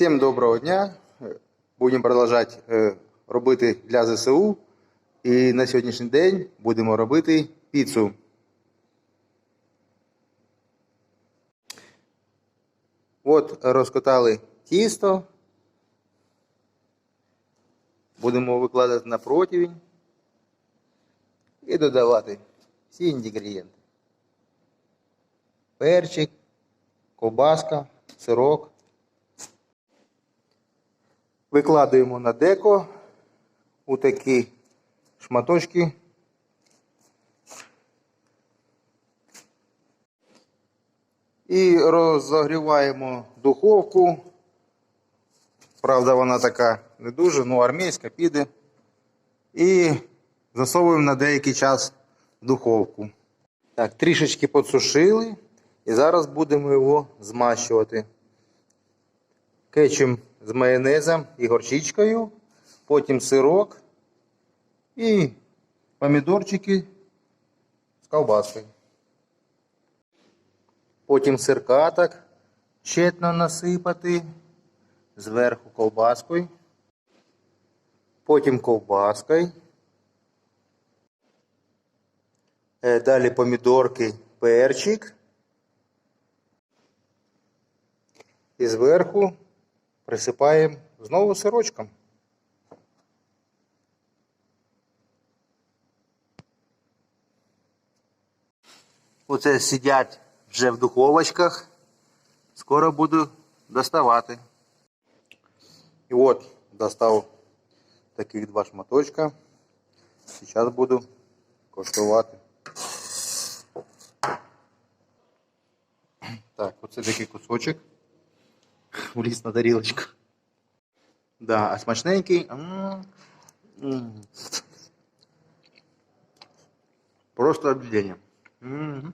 Всім доброго дня. Будемо продовжувати е, робити для ЗСУ. І на сьогоднішній день будемо робити піцу. От розкатали тісто. Будемо викладати на противень і додавати всі інгредієнти. Перчик, ковбаска, сирок. Викладаємо на деко у такі шматочки. І розогріваємо духовку. Правда, вона така не дуже, ну армійська піде. І засовуємо на деякий час духовку. Так, трішечки підсушили. І зараз будемо його змащувати. Кетчем з майонезом і горчичкою, потім сирок і помідорчики з ковбаскою. Потім сирка так щетно насипати, зверху ковбаскою, потім ковбаскою. Е, Далі помідорки, перчик. І зверху присипаємо знову сирочком. Оце сидять вже в духовочках. Скоро буду доставати. І от достав таких два шматочка. Зараз буду коштувати. Так, оце такий кусочок. Вліз на тарілочку. Да, а смачненький. м, м. Просто об'єднання. Мгм.